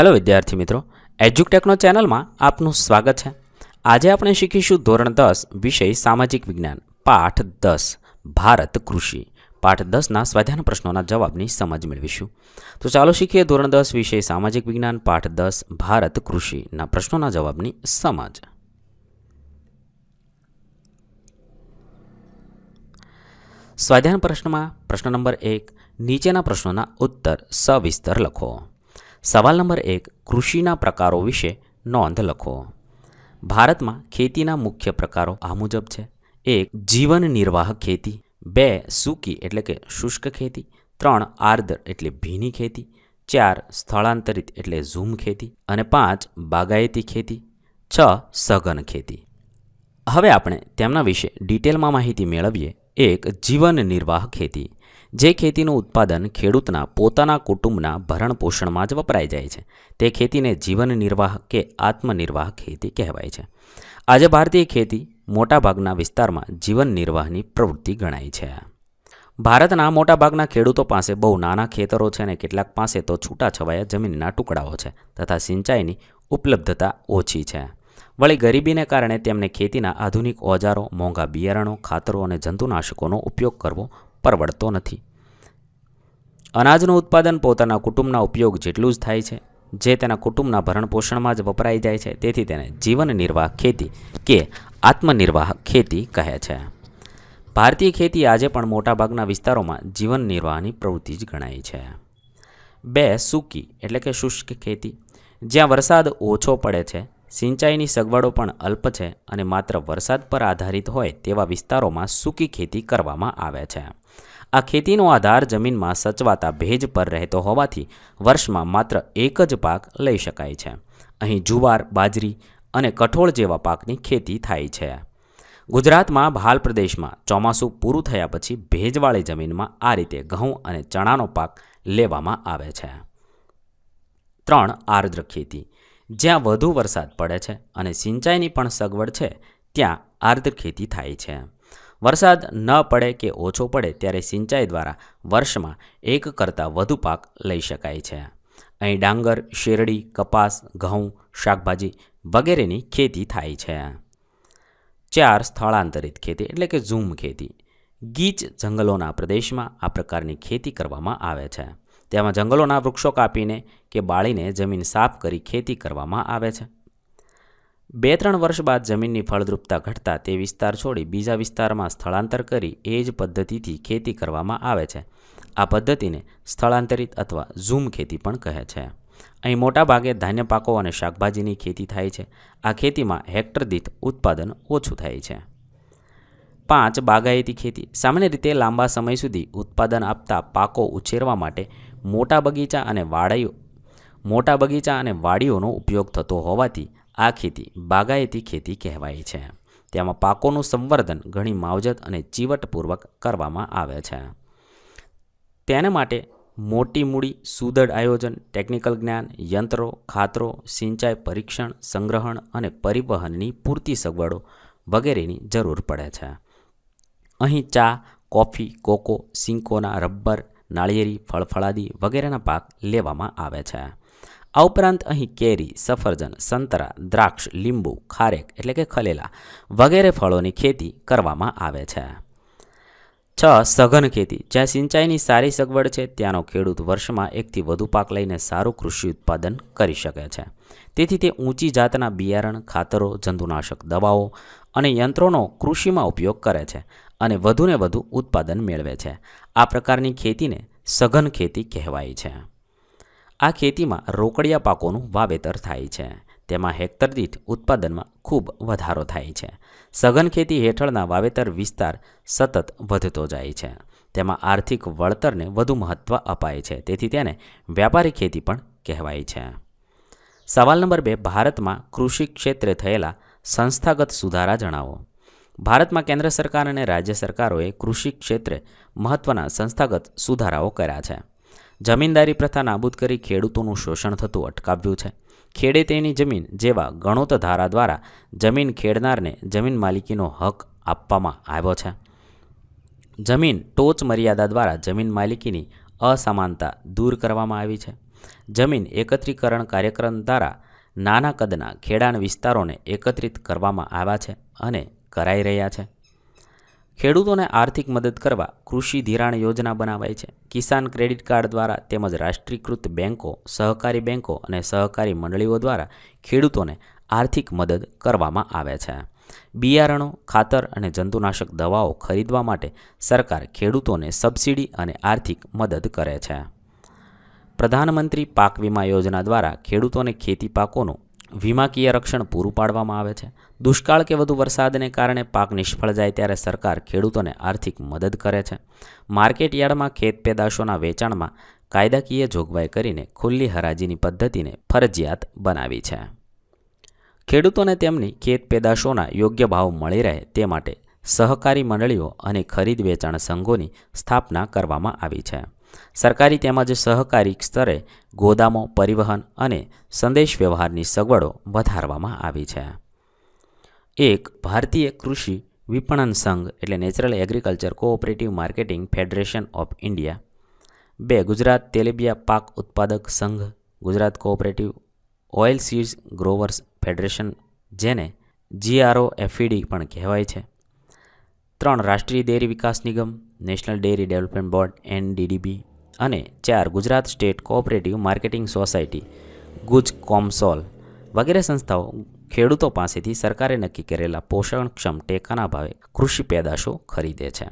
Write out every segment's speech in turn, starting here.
Hello વિદ્યાર્થી મિત્રો, એજ્યુકટેકનો ચેનલમાં આપનું સ્વાગત છે. આજે આપણે શીખીશું ધોરણ દસ, વિષય સામાજિક વિજ્ઞાન, પાઠ દસ, ભારત કૃષિ. પાઠ દસના સ્વાધ્યાન પ્રશ્નોના જવાબની સમજ મેળવીશું. તો ચાલો શીખીએ ધોરણ દસ, વિષય સામાજિક વિજ્ઞાન, પાઠ દસ, ભારત કૃષિના પ્રશ્નોના જવાબની સમજ. સ્વાધ્યાન પ્રશ્નમાં પ્રશ્ન નંબર એક, નીચેના પ્રશ્નોના ઉત્તર સવિસ્તર લખો. સવાલ નંબર એક, કૃષિના પ્રકારો વિશે નોંધ લખો. ભારતમાં ખેતીના મુખ્ય પ્રકારો આ મુજબ છે. એક, જીવન નિર્વાહ ખેતી. બે, સૂકી એટલે કે શુષ્ક ખેતી. ત્રણ, આર્દ્ર એટલે ભીની ખેતી. ચાર, સ્થળાંતરિત એટલે ઝૂમ ખેતી. અને પાંચ, બાગાયતી ખેતી. છ, સઘન ખેતી. હવે આપણે તેમના વિશે ડિટેલમાં માહિતી મેળવીએ. એક, જીવન નિર્વાહ ખેતી. જે ખેતીનું ઉત્પાદન ખેડૂતના પોતાના કુટુંબના ભરણ પોષણમાં જ વપરાઈ જાય છે. તે ખેતીને જીવન નિર્વાહ કે આત્મનિર્વાહ ખેતી કહેવાય છે. આજે ભારતીય ખેતી મોટાભાગના વિસ્તારમાં જીવન નિર્વાહની પ્રવૃત્તિ ગણાય છે. ભારતના મોટાભાગના ખેડૂતો પાસે બહુ નાના ખેતરો છે અને કેટલાક પાસે તો છૂટાછવાયા જમીનના ટુકડાઓ છે તથા સિંચાઈની ઉપલબ્ધતા ઓછી છે. વળી ગરીબીને કારણે તેમને ખેતીના આધુનિક ઓજારો, મોંઘા બિયારણો, ખાતરો અને જંતુનાશકોનો ઉપયોગ કરવો પરવડતો નથી. અનાજનું ઉત્પાદન પોતાના કુટુંબના ઉપયોગ જેટલું જ થાય છે, જે તેના કુટુંબના ભરણપોષણમાં જ વપરાઈ જાય છે, તેથી તેને જીવન નિર્વાહ ખેતી કે આત્મનિર્વાહ ખેતી કહે છે. ભારતીય ખેતી આજે પણ મોટાભાગના વિસ્તારોમાં જીવન નિર્વાહની પ્રવૃત્તિ જ ગણાય છે. બે, સૂકી એટલે કે શુષ્ક ખેતી. જ્યાં વરસાદ ઓછો પડે છે, સિંચાઈની સગવડો પણ અલ્પ છે અને માત્ર વરસાદ પર આધારિત હોય તેવા વિસ્તારોમાં સૂકી ખેતી કરવામાં આવે છે. આ ખેતીનો આધાર જમીનમાં સચવાતા ભેજ પર રહેતો હોવાથી વર્ષમાં માત્ર એક જ પાક લઈ શકાય છે. અહીં જુવાર, બાજરી અને કઠોળ જેવા પાકની ખેતી થાય છે. ગુજરાતમાં ભાલ પ્રદેશમાં ચોમાસું પૂરું થયા પછી ભેજવાળી જમીનમાં આ રીતે ઘઉં અને ચણાનો પાક લેવામાં આવે છે. ત્રણ આર્દ્ર ખેતી. જ્યાં વધુ વરસાદ પડે છે અને સિંચાઈની પણ સગવડ છે, ત્યાં આર્દ્ર ખેતી થાય છે. વરસાદ ન પડે કે ઓછો પડે ત્યારે સિંચાઈ દ્વારા વર્ષમાં એક કરતાં વધુ પાક લઈ શકાય છે. અહીં ડાંગર, શેરડી, કપાસ, ઘઉં, શાકભાજી વગેરેની ખેતી થાય છે. ચાર સ્થળાંતરિત ખેતી એટલે કે ઝૂમ ખેતી. ગીચ જંગલોના પ્રદેશમાં આ પ્રકારની ખેતી કરવામાં આવે છે. તેમાં જંગલોના વૃક્ષો કાપીને કે બાળીને જમીન સાફ કરી ખેતી કરવામાં આવે છે. બે ત્રણ વર્ષ બાદ જમીનની ફળદ્રુપતા ઘટતા તે વિસ્તાર છોડી બીજા વિસ્તારમાં સ્થળાંતર કરી એ જ પદ્ધતિથી ખેતી કરવામાં આવે છે. આ પદ્ધતિને સ્થળાંતરિત અથવા ઝૂમ ખેતી પણ કહે છે. અહીં મોટાભાગે ધાન્ય પાકો અને શાકભાજીની ખેતી થાય છે. આ ખેતીમાં હેક્ટર દીઠ ઉત્પાદન ઓછું થાય છે. પાંચ, બાગાયતી ખેતી. સામાન્ય રીતે લાંબા સમય સુધી ઉત્પાદન આપતા પાકો ઉછેરવા માટે મોટા બગીચા અને વાડીઓ મોટા બગીચા અને વાડીઓનો ઉપયોગ થતો હોવાથી આ ખેતી બાગાયતી ખેતી કહેવાય છે. તેમાં પાકોનું સંવર્ધન ઘણી માવજત અને ચીવટપૂર્વક કરવામાં આવે છે. તેને માટે મોટી મૂડી, સુદૃઢ આયોજન, ટેકનિકલ જ્ઞાન, યંત્રો, ખાતરો, સિંચાઈ પરીક્ષણ, સંગ્રહણ અને પરિવહનની પૂરતી સગવડો વગેરેની જરૂર પડે છે. અહીં ચા, કોફી, કોકો, સિંકોના રબર, નાળિયેરી, ફળફળાદી વગેરેના પાક લેવામાં આવે છે. આ ઉપરાંત અહીં કેરી, સફરજન, સંતરા, દ્રાક્ષ, લીંબુ, ખારેક એટલે કે ખલેલા વગેરે ફળોની ખેતી કરવામાં આવે છે. છ, સઘન ખેતી. જ્યાં સિંચાઈની સારી સગવડ છે, ત્યાંનો ખેડૂત વર્ષમાં એકથી વધુ પાક લઈને સારું કૃષિ ઉત્પાદન કરી શકે છે. તેથી તે ઊંચી જાતના બિયારણ, ખાતરો, જંતુનાશક દવાઓ અને યંત્રોનો કૃષિમાં ઉપયોગ કરે છે અને વધુને વધુ ઉત્પાદન મેળવે છે. આ પ્રકારની ખેતીને સઘન ખેતી કહેવાય છે. આ ખેતીમાં રોકડિયા પાકોનું વાવેતર થાય છે. તેમાં હેક્ટર દીઠ ઉત્પાદનમાં ખૂબ વધારો થાય છે. સઘન ખેતી હેઠળના વાવેતર વિસ્તાર સતત વધતો જાય છે. તેમાં આર્થિક વળતરને વધુ મહત્ત્વ અપાય છે. તેથી તેને વ્યાપારી ખેતી પણ કહેવાય છે. સવાલ નંબર બે, ભારતમાં કૃષિ ક્ષેત્રે થયેલા સંસ્થાગત સુધારા જણાવો. ભારતમાં કેન્દ્ર સરકાર અને રાજ્ય સરકારોએ કૃષિ ક્ષેત્રે મહત્ત્વના સંસ્થાગત સુધારાઓ કર્યા છે. જમીનદારી પ્રથા નાબૂદ કરી ખેડૂતોનું શોષણ થતું અટકાવ્યું છે. ખેડે તેની જમીન જેવા ગણોત ધારા દ્વારા જમીન ખેડનારને જમીન માલિકીનો હક આપવામાં આવ્યો છે. જમીન ટોચ મર્યાદા દ્વારા જમીન માલિકીની અસમાનતા દૂર કરવામાં આવી છે. જમીન એકત્રીકરણ કાર્યક્રમ દ્વારા નાના કદના ખેડાણ વિસ્તારોને એકત્રિત કરવામાં આવ્યા છે અને કરાઈ રહ્યા છે. ખેડૂતોને આર્થિક મદદ કરવા કૃષિ ધિરાણ યોજના બનાવાય છે. કિસાન ક્રેડિટ કાર્ડ દ્વારા તેમજ રાષ્ટ્રીયકૃત બેન્કો સહકારી બેન્કો અને સહકારી મંડળીઓ દ્વારા ખેડૂતોને આર્થિક મદદ કરવામાં આવે છે. બિયારણો, ખાતર અને જંતુનાશક દવાઓ ખરીદવા માટે સરકાર ખેડૂતોને સબસિડી અને આર્થિક મદદ કરે છે. પ્રધાનમંત્રી પાક વીમા યોજના દ્વારા ખેડૂતોને ખેતી પાકોનું વીમાકીય રક્ષણ પૂરું પાડવામાં આવે છે. દુષ્કાળ કે વધુ વરસાદને કારણે પાક નિષ્ફળ જાય ત્યારે સરકાર ખેડૂતોને આર્થિક મદદ કરે છે. માર્કેટ યાર્ડમાં ખેત પેદાશોના વેચાણમાં કાયદાકીય જોગવાઈ કરીને ખુલ્લી હરાજીની પદ્ધતિને ફરજિયાત બનાવી છે. ખેડૂતોને તેમની ખેત પેદાશોના યોગ્ય ભાવ મળી રહે તે માટે સહકારી મંડળીઓ અને ખરીદ વેચાણ સંઘોની સ્થાપના કરવામાં આવી છે. સરકારી તેમજ સહકારી સ્તરે ગોદામો, પરિવહન અને સંદેશ વ્યવહારની સગવડો વધારવામાં આવી છે. એક, ભારતીય કૃષિ વિપણન સંઘ એટલે natural agriculture cooperative marketing federation of India બે, ગુજરાત તેલીબિયા પાક ઉત્પાદક સંઘ, Gujarat cooperative oil seeds growers federation જેને જીઆરઓ એફઈડી પણ કહેવાય છે. ત્રણ, રાષ્ટ્રીય ડેરી વિકાસ નિગમ national dairy development board NDDB અને ચાર Gujarat state cooperative marketing society, Gujcomasol વગેરે સંસ્થાઓ ખેડૂતો પાસેથી સરકારે નક્કી કરેલા પોષણક્ષમ ટેકાના ભાવે કૃષિ પેદાશો ખરીદે છે.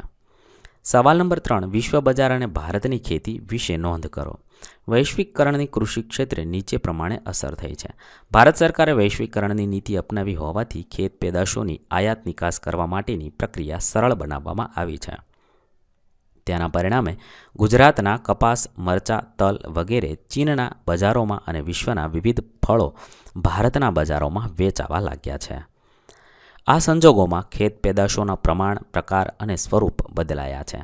સવાલ નંબર ત્રણ, વિશ્વ બજાર અને ભારતની ખેતી વિશે નોંધ કરો. વૈશ્વિકરણની કૃષિ ક્ષેત્રે નીચે પ્રમાણે અસર થઈ છે. ભારત સરકારે વૈશ્વિકરણની નીતિ અપનાવી હોવાથી ખેત પેદાશોની આયાત નિકાસ કરવા માટેની પ્રક્રિયા સરળ બનાવવામાં આવી છે. તેના પરિણામે ગુજરાતના કપાસ, મરચા, તલ વગેરે ચીનના બજારોમાં અને વિશ્વના વિવિધ ફળો ભારતના બજારોમાં વેચાવા લાગ્યા છે. આ સંજોગોમાં ખેત પેદાશોના પ્રમાણ, પ્રકાર અને સ્વરૂપ બદલાયા છે.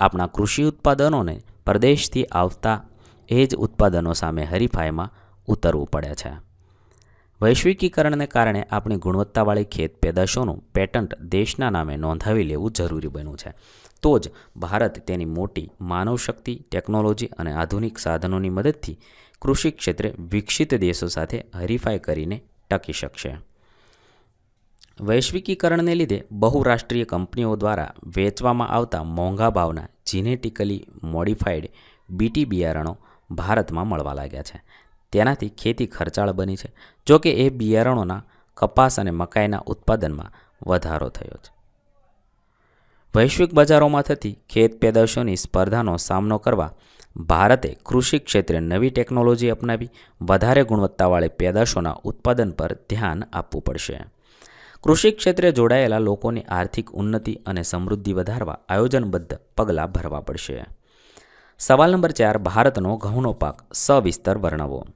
આપણા કૃષિ ઉત્પાદનોને પરદેશથી આવતા એ જ ઉત્પાદનો સામે હરીફાઈમાં ઉતરવું પડે છે. વૈશ્વિકીકરણને કારણે આપણી ગુણવત્તાવાળી ખેત પેદાશોનું પેટન્ટ દેશના નામે નોંધાવી લેવું જરૂરી બન્યું છે. તો જ ભારત તેની મોટી માનવશક્તિ, ટેકનોલોજી અને આધુનિક સાધનોની મદદથી કૃષિ ક્ષેત્રે વિકસિત દેશો સાથે હરીફાઈ કરીને ટકી શકશે. વૈશ્વિકીકરણને લીધે બહુરાષ્ટ્રીય કંપનીઓ દ્વારા વેચવામાં આવતા મોંઘા ભાવના જીનેટિકલી મોડિફાઈડ બીટી બિયારણો ભારતમાં મળવા લાગ્યા છે. તેનાથી ખેતી ખર્ચાળ બની છે. જો કે એ બિયારણોના કપાસ અને મકાઈના ઉત્પાદનમાં વધારો થયો છે. વૈશ્વિક બજારોમાં થતી ખેત પેદાશોની સ્પર્ધાનો સામનો કરવા ભારતે કૃષિ ક્ષેત્રે નવી ટેકનોલોજી અપનાવી વધારે ગુણવત્તાવાળી પેદાશોના ઉત્પાદન પર ધ્યાન આપવું પડશે. કૃષિ ક્ષેત્રે જોડાયેલા લોકોની આર્થિક ઉન્નતિ અને સમૃદ્ધિ વધારવા આયોજનબદ્ધ પગલાં ભરવા પડશે. સવાલ નંબર ચાર, ભારતનો ઘઉંનો પાક સવિસ્તર વર્ણવો.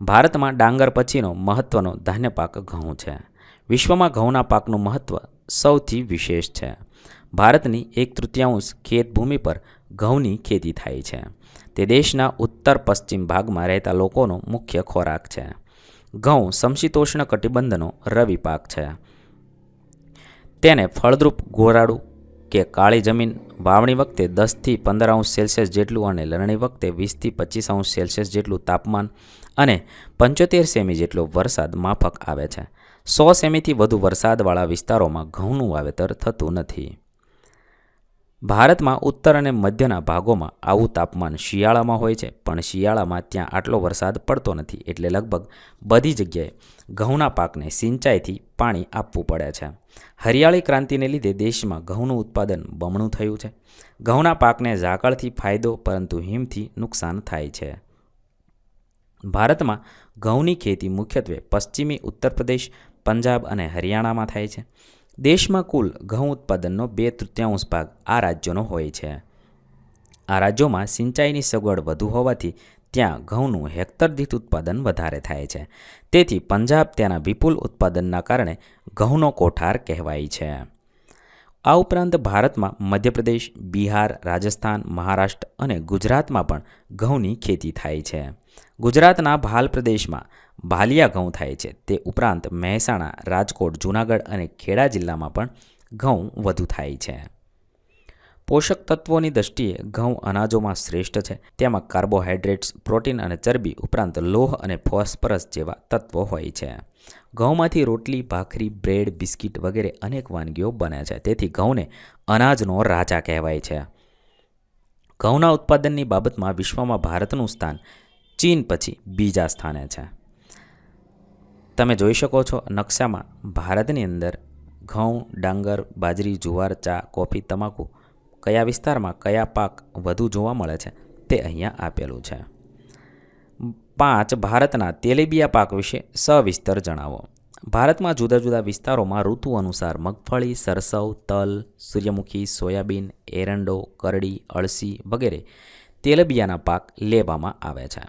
ભારતમાં ડાંગર પછીનો મહત્ત્વનો ધાન્ય પાક ઘઉં છે. વિશ્વમાં ઘઉંના પાકનું મહત્ત્વ સૌથી વિશેષ છે. ભારતની એક તૃતીયાંશ ખેતભૂમિ પર ઘઉંની ખેતી થાય છે. તે દેશના ઉત્તર પશ્ચિમ ભાગમાં રહેતા લોકોનો મુખ્ય ખોરાક છે. ઘઉં સમશીતોષ્ણ કટિબંધનો રવિ પાક છે. તેને ફળદ્રુપ ગોરાડું કે કાળી જમીન વાવણી વખતે દસથી પંદર અંશ સેલ્સિયસ જેટલું અને લણણી વખતે વીસથી પચીસ અંશ સેલ્સિયસ જેટલું તાપમાન અને પંચોતેર સેમી જેટલો વરસાદ માફક આવે છે. સો સેમીથી વધુ વરસાદવાળા વિસ્તારોમાં ઘઉંનું વાવેતર થતું નથી. ભારતમાં ઉત્તર અને મધ્યના ભાગોમાં આવું તાપમાન શિયાળામાં હોય છે, પણ શિયાળામાં ત્યાં આટલો વરસાદ પડતો નથી એટલે લગભગ બધી જગ્યાએ ઘઉંના પાકને સિંચાઈથી પાણી આપવું પડે છે. હરિયાળી ક્રાંતિને લીધે દેશમાં ઘઉંનું ઉત્પાદન બમણું થયું છે. ઘઉંના પાકને ઝાકળથી ફાયદો, પરંતુ હિમથી નુકસાન થાય છે. ભારતમાં ઘઉંની ખેતી મુખ્યત્વે પશ્ચિમી ઉત્તર પ્રદેશ, પંજાબ અને હરિયાણામાં થાય છે. દેશમાં કુલ ઘઉં ઉત્પાદનનો બે તૃતીયાંશ ભાગ આ રાજ્યોનો હોય છે. આ રાજ્યોમાં સિંચાઈની સગવડ વધુ હોવાથી ત્યાં ઘઉંનું હેક્ટર દીઠ ઉત્પાદન વધારે થાય છે. તેથી પંજાબ તેના વિપુલ ઉત્પાદનના કારણે ઘઉંનો કોઠાર કહેવાય છે. આ ઉપરાંત ભારતમાં મધ્યપ્રદેશ, બિહાર, રાજસ્થાન, મહારાષ્ટ્ર અને ગુજરાતમાં પણ ઘઉંની ખેતી થાય છે. ગુજરાતના ભાલ પ્રદેશમાં ભાલિયા ઘઉં થાય છે. તે ઉપરાંત મહેસાણા, રાજકોટ, જૂનાગઢ અને ખેડા જિલ્લામાં પણ ઘઉં વધુ થાય છે. પોષક તત્વોની દ્રષ્ટિએ ઘઉં અનાજોમાં શ્રેષ્ઠ છે. તેમાં કાર્બોહાઈડ્રેટ્સ પ્રોટીન અને ચરબી ઉપરાંત લોહ અને ફોસ્ફરસ જેવા તત્વો હોય છે. ઘઉંમાંથી રોટલી, ભાખરી, બ્રેડ, બિસ્કિટ વગેરે અનેક વાનગીઓ બને છે. તેથી ઘઉંને અનાજનો રાજા કહેવાય છે. ઘઉંના ઉત્પાદનની બાબતમાં વિશ્વમાં ભારતનું સ્થાન ચીન પછી બીજા સ્થાને છે. તમે જોઈ શકો છો નકશામાં ભારતની અંદર ઘઉં, ડાંગર, બાજરી, જુવાર, ચા, કોફી, તમાકુ કયા વિસ્તારમાં કયા પાક વધુ જોવા મળે છે તે અહીંયા આપેલું છે. પાંચ, ભારતના તેલીબિયા પાક વિશે સવિસ્તર જણાવો. ભારતમાં જુદા જુદા વિસ્તારોમાં ઋતુ અનુસાર મગફળી, સરસવ, તલ, સૂર્યમુખી, સોયાબીન, એરંડો, કરડી, અળસી વગેરે તેલબિયાના પાક લેવામાં આવે છે.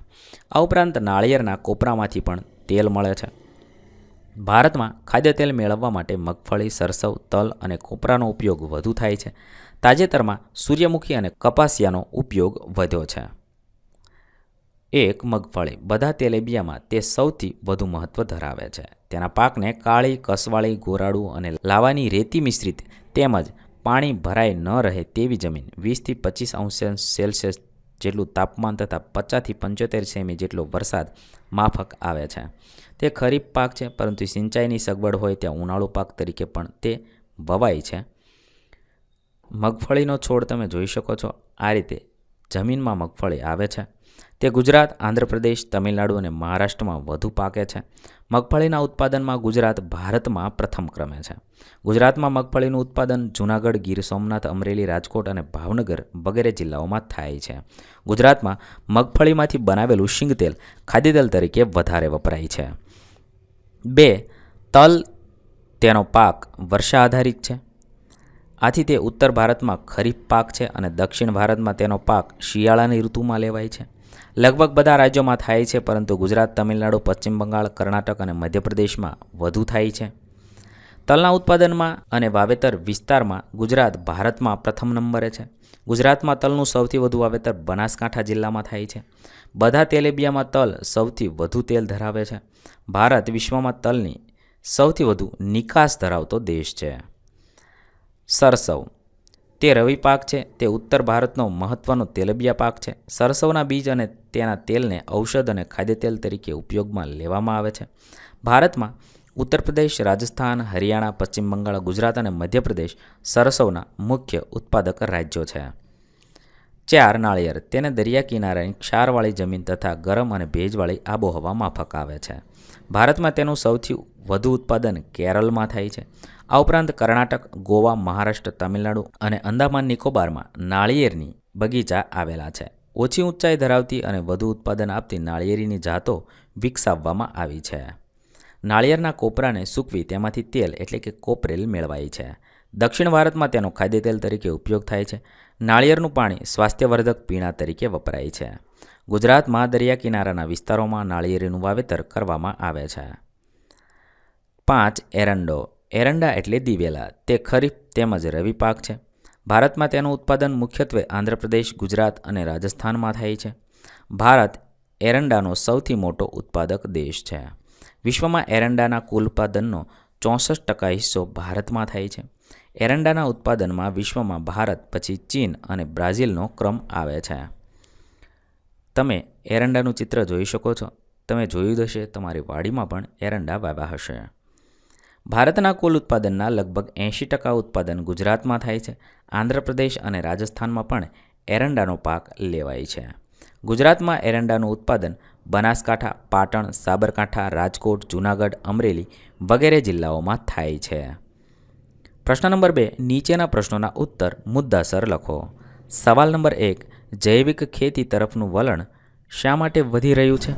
આ ઉપરાંત નાળિયેરના કોપરામાંથી પણ તેલ મળે છે. ભારતમાં ખાદ્ય તેલ મેળવવા માટે મગફળી, સરસવ, તલ અને કોપરાનો ઉપયોગ વધુ થાય છે. તાજેતરમાં સૂર્યમુખી અને કપાસિયાનો ઉપયોગ વધ્યો છે. એક મગફળી બધા તેલેબિયામાં તે સૌથી વધુ મહત્ત્વ ધરાવે છે. તેના પાકને કાળી, કસવાળી ગોરાડું અને લાવાની રેતી મિશ્રિત તેમજ પાણી ભરાઈ ન રહે તેવી જમીન વીસથી પચીસ અંશ સેલ્સિયસ જેટલું તાપમાન તથા પચાસથી પંચોતેર સેમી જેટલો વરસાદ માફક આવે છે. તે ખરીફ પાક છે, પરંતુ સિંચાઈની સગવડ હોય ત્યાં ઉનાળુ પાક તરીકે પણ તે વવાય છે. મગફળીનો છોડ તમે જોઈ શકો છો, આ રીતે જમીનમાં મગફળી આવે છે. તે ગુજરાત, આંધ્રપ્રદેશ, તમિલનાડુ અને મહારાષ્ટ્રમાં વધુ પાકે છે. મગફળીના ઉત્પાદનમાં ગુજરાત ભારતમાં પ્રથમ ક્રમે છે. ગુજરાતમાં મગફળીનું ઉત્પાદન જૂનાગઢ, ગીર સોમનાથ, અમરેલી, રાજકોટ અને ભાવનગર વગેરે જિલ્લાઓમાં થાય છે. ગુજરાતમાં મગફળીમાંથી બનાવેલું શીંગતેલ ખાદ્યતેલ તરીકે વધારે વપરાય છે. બે, તલ તેનો પાક વર્ષા આધારિત છે. આથી તે ઉત્તર ભારતમાં ખરીફ પાક છે અને દક્ષિણ ભારતમાં તેનો પાક શિયાળાની ઋતુમાં લેવાય છે. લગભગ બધા રાજ્યોમાં થાય છે, પરંતુ ગુજરાત, તમિલનાડુ, પશ્ચિમ બંગાળ, કર્ણાટક અને મધ્યપ્રદેશમાં વધુ થાય છે. તલના ઉત્પાદનમાં અને વાવેતર વિસ્તારમાં ગુજરાત ભારતમાં પ્રથમ નંબરે છે. ગુજરાતમાં તલનું સૌથી વધુ વાવેતર બનાસકાંઠા જિલ્લામાં થાય છે. બધા તેલેબિયામાં તલ સૌથી વધુ તેલ ધરાવે છે. ભારત વિશ્વમાં તલની સૌથી વધુ નિકાસ ધરાવતો દેશ છે. સરસવ તે રવિ પાક છે, તે ઉત્તર ભારતનો મહત્ત્વનો તેલબિયા પાક છે. સરસવના બીજ અને તેના તેલને ઔષધ અને ખાદ્યતેલ તરીકે ઉપયોગમાં લેવામાં આવે છે. ભારતમાં ઉત્તર પ્રદેશ, રાજસ્થાન, હરિયાણા, પશ્ચિમ બંગાળ, ગુજરાત અને મધ્યપ્રદેશ સરસવના મુખ્ય ઉત્પાદક રાજ્યો છે. ચાર નાળિયેર તેને દરિયા કિનારાની ક્ષારવાળી જમીન તથા ગરમ અને ભેજવાળી આબોહવા માફક આવે છે. ભારતમાં તેનું સૌથી વધુ ઉત્પાદન કેરળમાં થાય છે. આ ઉપરાંત કર્ણાટક, ગોવા, મહારાષ્ટ્ર, તમિલનાડુ અને અંદામાન નિકોબારમાં નાળિયેરની બગીચા આવેલા છે. ઓછી ઊંચાઈ ધરાવતી અને વધુ ઉત્પાદન આપતી નાળિયેરીની જાતો વિકસાવવામાં આવી છે. નાળિયેરના કોપરાને સૂકવી તેમાંથી તેલ એટલે કે કોપરેલ મેળવાય છે. દક્ષિણ ભારતમાં તેનો ખાદ્યતેલ તરીકે ઉપયોગ થાય છે. નાળિયેરનું પાણી સ્વાસ્થ્યવર્ધક પીણા તરીકે વપરાય છે. ગુજરાતમાં દરિયા કિનારાના વિસ્તારોમાં નાળિયેરીનું વાવેતર કરવામાં આવે છે. પાંચ એરંડો એરંડા એટલે દિવેલા. તે ખરીફ તેમજ રવિ પાક છે. ભારતમાં તેનું ઉત્પાદન મુખ્યત્વે આંધ્રપ્રદેશ, ગુજરાત અને રાજસ્થાનમાં થાય છે. ભારત એરંડાનો સૌથી મોટો ઉત્પાદક દેશ છે. વિશ્વમાં એરંડાના કુલ ઉત્પાદનનો ચોસઠ ટકા હિસ્સો ભારતમાં થાય છે. એરંડાના ઉત્પાદનમાં વિશ્વમાં ભારત, પછી ચીન અને બ્રાઝિલનો ક્રમ આવે છે. તમે એરંડાનું ચિત્ર જોઈ શકો છો. તમે જોયું હશે, તમારી વાડીમાં પણ એરંડા વાવ્યા હશે. ભારતના કુલ ઉત્પાદનના લગભગ એંશી ટકા ઉત્પાદન ગુજરાતમાં થાય છે. આંધ્રપ્રદેશ અને રાજસ્થાનમાં પણ એરંડાનો પાક લેવાય છે. ગુજરાતમાં એરંડાનું ઉત્પાદન બનાસકાંઠા, પાટણ, સાબરકાંઠા, રાજકોટ, જૂનાગઢ, અમરેલી વગેરે જિલ્લાઓમાં થાય છે. પ્રશ્ન નંબર બે, નીચેના પ્રશ્નોના ઉત્તર મુદ્દાસર લખો. સવાલ નંબર એક, જૈવિક ખેતી તરફનું વલણ શા માટે વધી રહ્યું છે?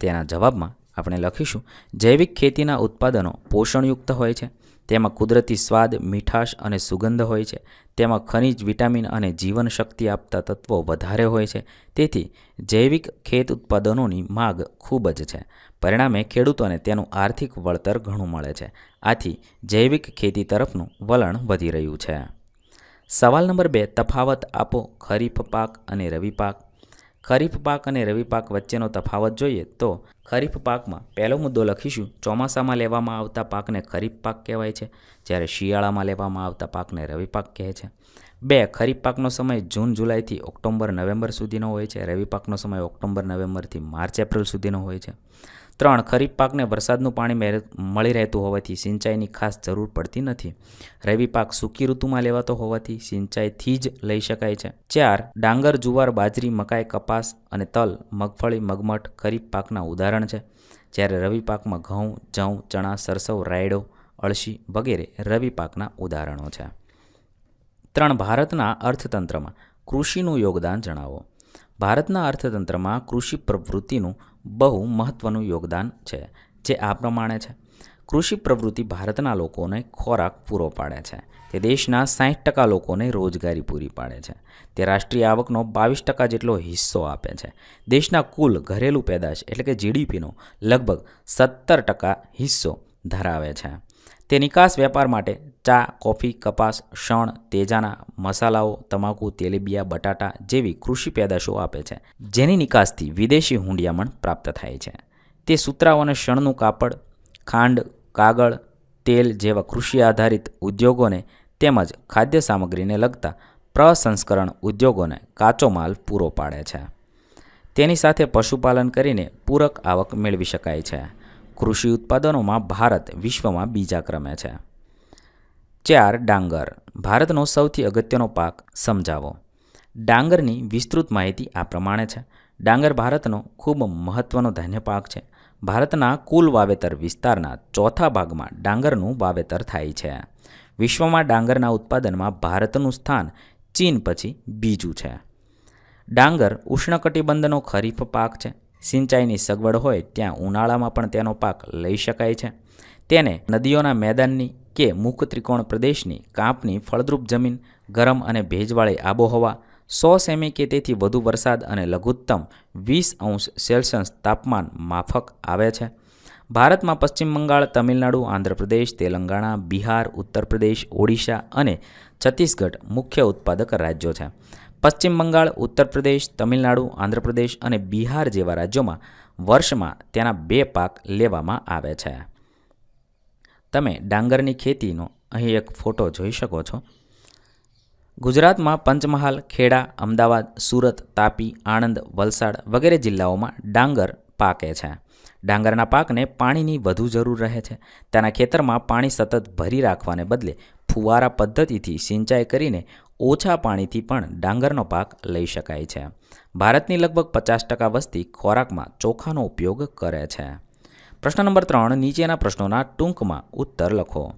તેના જવાબમાં આપણે લખીશું. જૈવિક ખેતીના ઉત્પાદનો પોષણયુક્ત હોય છે. તેમાં કુદરતી સ્વાદ, મીઠાશ અને સુગંધ હોય છે. તેમાં ખનિજ, વિટામિન અને જીવનશક્તિ આપતા તત્વો વધારે હોય છે. તેથી જૈવિક ખેત ઉત્પાદનોની માગ ખૂબ જ છે. પરિણામે ખેડૂતોને તેનું આર્થિક વળતર ઘણું મળે છે. આથી જૈવિક ખેતી તરફનું વલણ વધી રહ્યું છે. સવાલ નંબર બે, તફાવત આપો. ખરીફ પાક અને રવિ પાક ખરીફ પાક અને રવિ પાક વચ્ચેનો તફાવત જોઈએ તો ખરીફ પાકમાં પહેલો મુદ્દો લખીશું. ચોમાસામાં લેવામાં આવતા પાકને ખરીફ પાક કહેવાય છે. જ્યારે શિયાળામાં લેવામાં આવતા પાકને રવિ પાક કહે છે. બે, ખરીફ પાકનો સમય જૂન, જુલાઈથી ઓક્ટોબર, નવેમ્બર સુધીનો હોય છે. રવિ પાકનો સમય ઓક્ટોબર, નવેમ્બરથી માર્ચ, એપ્રિલ સુધીનો હોય છે. ત્રણ ખરીફ પાકને વરસાદનું પાણી મેળ- રહેતું હોવાથી સિંચાઈની ખાસ જરૂર પડતી નથી. રવિ પાક સૂકી ઋતુમાં લેવાતો હોવાથી સિંચાઈથી જ લઈ શકાય છે. ચાર, ડાંગર, જુવાર, બાજરી, મકાઈ, કપાસ અને તલ મગફળી, મગમઠ ખરીફ પાકના ઉદાહરણ છે. જ્યારે રવિ પાકમાં ઘઉં જવ ચણા, સરસવ, રાયડો, અળસી વગેરે રવિ પાકના ઉદાહરણો છે. ત્રણ, ભારતના અર્થતંત્રમાં કૃષિનું યોગદાન જણાવો. ભારતના અર્થતંત્રમાં કૃષિ પ્રવૃત્તિનું બહુ મહત્ત્વનું યોગદાન છે, જે આ પ્રમાણે છે. કૃષિ પ્રવૃત્તિ ભારતના લોકોને ખોરાક પૂરો પાડે છે. તે દેશના સાઠ ટકા લોકોને રોજગારી પૂરી પાડે છે. તે રાષ્ટ્રીય આવકનો બાવીસ ટકા જેટલો હિસ્સો આપે છે. દેશના કુલ ઘરેલું પેદાશ એટલે કે જીડીપીનો લગભગ સત્તર ટકા હિસ્સો ધરાવે છે. તે નિકાસ વેપાર માટે ચા, કોફી, કપાસ, શણ, તેજાના મસાલાઓ, તમાકુ, તેલીબિયા, બટાટા જેવી કૃષિ પેદાશો આપે છે, જેની નિકાસથી વિદેશી હુંડિયામણ પ્રાપ્ત થાય છે. તે સૂતરાઓ અને શણનું કાપડ, ખાંડ, કાગળ, તેલ જેવા કૃષિ આધારિત ઉદ્યોગોને તેમજ ખાદ્ય સામગ્રીને લગતા પ્રસંસ્કરણ ઉદ્યોગોને કાચો માલ પૂરો પાડે છે. તેની સાથે પશુપાલન કરીને પૂરક આવક મેળવી શકાય છે. કૃષિ ઉત્પાદનોમાં ભારત વિશ્વમાં બીજા ક્રમે છે. ચાર, ડાંગર. ભારતનો સૌથી અગત્યનો પાક સમજાવો. ડાંગરની વિસ્તૃત માહિતી આ પ્રમાણે છે. ડાંગર ભારતનો ખૂબ મહત્ત્વનો ધાન્ય પાક છે. ભારતના કુલ વાવેતર વિસ્તારના ચોથા ભાગમાં ડાંગરનું વાવેતર થાય છે. વિશ્વમાં ડાંગરના ઉત્પાદનમાં ભારતનું સ્થાન ચીન પછી બીજું છે. ડાંગર ઉષ્ણકટિબંધનો ખરીફ પાક છે. સિંચાઈની સગવડ હોય ત્યાં ઉનાળામાં પણ તેનો પાક લઈ શકાય છે. તેને નદીઓના મેદાનની કે મુખ ત્રિકોણ પ્રદેશની કાંપની ફળદ્રુપ જમીન, ગરમ અને ભેજવાળી આબોહવા, સો સેમી કે તેથી વધુ વરસાદ અને લઘુત્તમ વીસ અંશ સેલ્સિયસ તાપમાન માફક આવે છે. ભારતમાં પશ્ચિમ બંગાળ, તમિલનાડુ, આંધ્રપ્રદેશ, તેલંગાણા, બિહાર ઉત્તર પ્રદેશ ઓડિશા અને છત્તીસગઢ મુખ્ય ઉત્પાદક રાજ્યો છે. પશ્ચિમ બંગાળ, ઉત્તર પ્રદેશ, તમિલનાડુ, આંધ્રપ્રદેશ અને બિહાર જેવા રાજ્યોમાં વર્ષમાં તેના બે પાક લેવામાં આવે છે. તમે ડાંગરની ખેતીનો અહીં એક ફોટો જોઈ શકો છો. ગુજરાતમાં પંચમહાલ, ખેડા, અમદાવાદ, સુરત, તાપી, આણંદ, વલસાડ વગેરે જિલ્લાઓમાં ડાંગર પાકે છે. ડાંગરના પાકને પાણીની વધુ જરૂર રહે છે. તેના ખેતરમાં પાણી સતત ભરી રાખવાને બદલે ફુવારા પદ્ધતિથી સિંચાઈ કરીને ઓછા પાણીથી પણ ડાંગરનો પાક લઈ શકાય છે. ભારતની લગભગ પચાસ ટકા વસ્તી ખોરાકમાં ચોખાનો ઉપયોગ કરે છે. પ્રશ્ન નંબર ત્રણ, નીચેના પ્રશ્નોના ટૂંકમાં ઉત્તર લખો.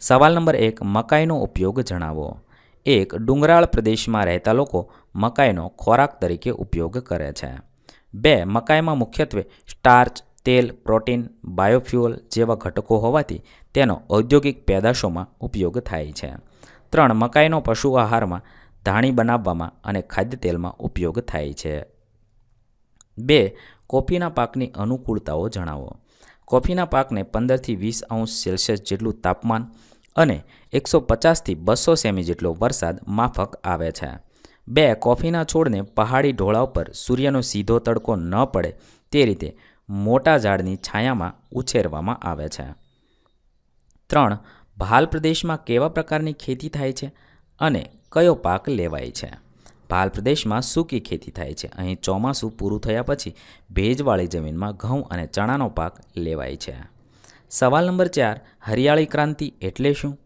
સવાલ નંબર એક, મકાઈનો ઉપયોગ જણાવો. એક, ડુંગરાળ પ્રદેશમાં રહેતા લોકો મકાઈનો ખોરાક તરીકે ઉપયોગ કરે છે. બે, મકાઈમાં મુખ્યત્વે સ્ટાર્ચ તેલ, પ્રોટીન, બાયોફ્યુઅલ જેવા ઘટકો હોવાથી તેનો ઔદ્યોગિક પેદાશોમાં ઉપયોગ થાય છે. ત્રણ, મકાઈનો પશુ આહારમાં ધાણી બનાવવામાં અને ખાદ્ય તેલમાં ઉપયોગ થાય છે. બે, કોફીના પાકની અનુકૂળતાઓ જણાવો. કોફીના પાકને પંદરથી વીસ અંશ સેલ્સિયસ જેટલું તાપમાન અને એકસો પચાસથી બસો સેમી જેટલો વરસાદ માફક આવે છે. બે, કોફીના છોડને પહાડી ઢોળા પર સૂર્યનો સીધો તડકો ન પડે તે રીતે મોટા ઝાડની છાયામાં ઉછેરવામાં આવે છે. ત્રણ, ભાલ પ્રદેશમાં કેવા પ્રકારની ખેતી થાય છે અને કયો પાક લેવાય છે? ભાલ પ્રદેશમાં સૂકી ખેતી થાય છે? અહીં ચોમાસું પૂરું થયા પછી ભેજવાળી જમીનમાં ઘઉં અને ચણાનો પાક લેવાય છે. સવાલ નંબર ચાર, હરિયાળી ક્રાંતિ એટલે શું?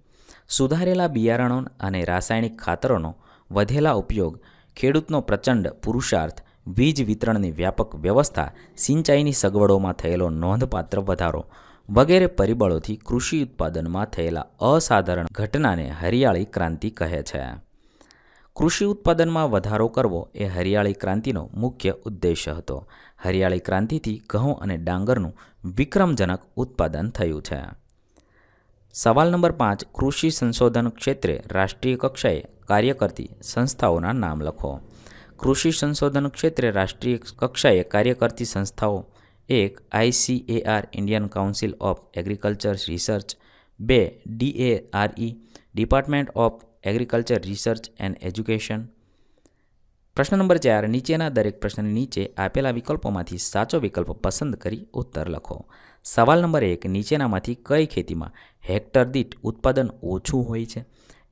સુધારેલા બિયારણો અને રાસાયણિક ખાતરોનો વધેલા ઉપયોગ ખેડૂતનો પ્રચંડ પુરુષાર્થ વીજ વિતરણની વ્યાપક વ્યવસ્થા સિંચાઈની સગવડોમાં થયેલો નોંધપાત્ર વધારો વગેરે પરિબળોથી કૃષિ ઉત્પાદનમાં થયેલા અસાધારણ ઘટનાને હરિયાળી ક્રાંતિ કહે છે. કૃષિ ઉત્પાદનમાં વધારો કરવો એ હરિયાળી ક્રાંતિનો મુખ્ય ઉદ્દેશ્ય હતો. હરિયાળી ક્રાંતિથી ઘઉં અને ડાંગરનું વિક્રમજનક ઉત્પાદન થયું છે. સવાલ નંબર પાંચ, કૃષિ સંશોધન ક્ષેત્રે રાષ્ટ્રીય કક્ષાએ કાર્ય કરતી સંસ્થાઓના નામ લખો. કૃષિ સંશોધન ક્ષેત્રે રાષ્ટ્રીય કક્ષાએ કાર્ય કરતી સંસ્થાઓ એક ICAR Indian council of agriculture research, બે DARE department of agriculture research and education. પ્રશ્ન નંબર ચાર, નીચેના દરેક પ્રશ્નની નીચે આપેલા વિકલ્પોમાંથી સાચો વિકલ્પ પસંદ કરી ઉત્તર લખો. સવાલ નંબર એક, નીચેનામાંથી કઈ ખેતીમાં હેક્ટર દીઠ ઉત્પાદન ઓછું હોય છે?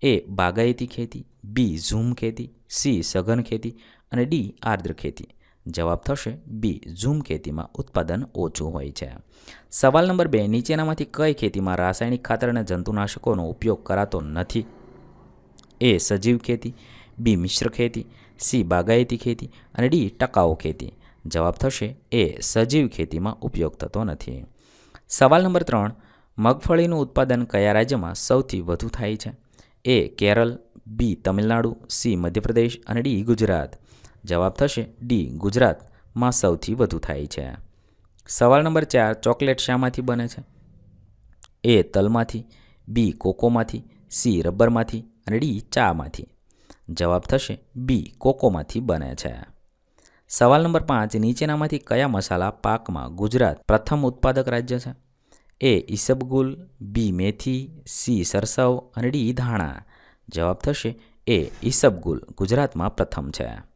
એ બાગાયતી ખેતી, બી ઝૂમ ખેતી, સી સઘન ખેતી અને ડી આર્દ્ર ખેતી. જવાબ થશે બી ઝૂમ ખેતીમાં ઉત્પાદન ઓછું હોય છે. સવાલ નંબર બે, નીચેનામાંથી કઈ ખેતીમાં રાસાયણિક ખાતર અને જંતુનાશકોનો ઉપયોગ કરાતો નથી? એ સજીવ ખેતી, બી મિશ્ર ખેતી, સી બાગાયતી ખેતી અને ડી ટકાઉ ખેતી. જવાબ થશે એ સજીવ ખેતીમાં ઉપયોગ થતો નથી. સવાલ નંબર ત્રણ, મગફળીનું ઉત્પાદન કયા રાજ્યમાં સૌથી વધુ થાય છે? A Kerala, B Tamil Nadu, C Madhya Pradesh અને ડી ગુજરાત. જવાબ થશે ડી ગુજરાતમાં સૌથી વધુ થાય છે. સવાલ નંબર ચાર, ચોકલેટ શામાંથી બને છે? એ, તલમાંથી. બી, કોકોમાંથી. સી, રબરમાંથી. અને ડી, ચામાંથી. જવાબ થશે બી, કોકોમાંથી બને છે. સવાલ નંબર પાંચ, નીચેનામાંથી કયા મસાલા પાકમાં ગુજરાત પ્રથમ ઉત્પાદક રાજ્ય છે? એ, ઈસબગુલ. બી, મેથી. સી, સરસવ. અને ડી, ધાણા. જવાબ થશે એ, ઈસબગુલ ગુજરાતમાં પ્રથમ છે.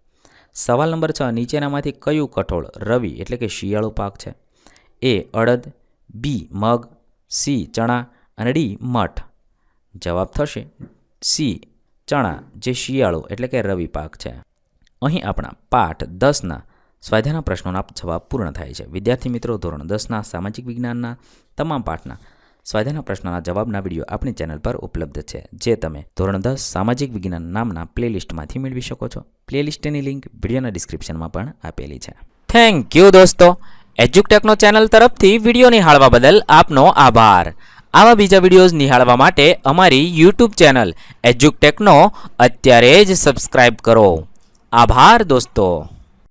સવાલ નંબર છ, નીચેનામાંથી કયું કઠોળ રવિ એટલે કે શિયાળુ પાક છે? એ, અડદ, બી, મગ, સી, ચણા અને ડી, મઠ. જવાબ થશે સી, ચણા, જે શિયાળુ એટલે કે રવિ પાક છે. અહીં આપણા પાઠ દસના સ્વાધ્યાયના પ્રશ્નોના જવાબ પૂર્ણ થાય છે. વિદ્યાર્થી મિત્રો, ધોરણ દસના સામાજિક વિજ્ઞાનના તમામ પાઠના સ્વાધ્યાયના પ્રશ્નોના જવાબના વીડિયો આપણી ચેનલ પર ઉપલબ્ધ છે, જે તમે ધોરણ દસ સામાજિક વિજ્ઞાન નામના પ્લેલિસ્ટમાંથી મેળવી શકો છો. પ્લેલિસ્ટની લિંક વિડીયોના ડિસ્ક્રિપ્શનમાં પણ આપેલી છે. થેન્ક યુ દોસ્તો. એજ્યુકટેકનો ચેનલ તરફથી વીડિયો નિહાળવા બદલ આપનો આભાર. આવા બીજા વિડીયોઝ નિહાળવા માટે અમારી યુટ્યુબ ચેનલ એજ્યુકટેકનો અત્યારે જ સબસ્ક્રાઇબ કરો. આભાર દોસ્તો.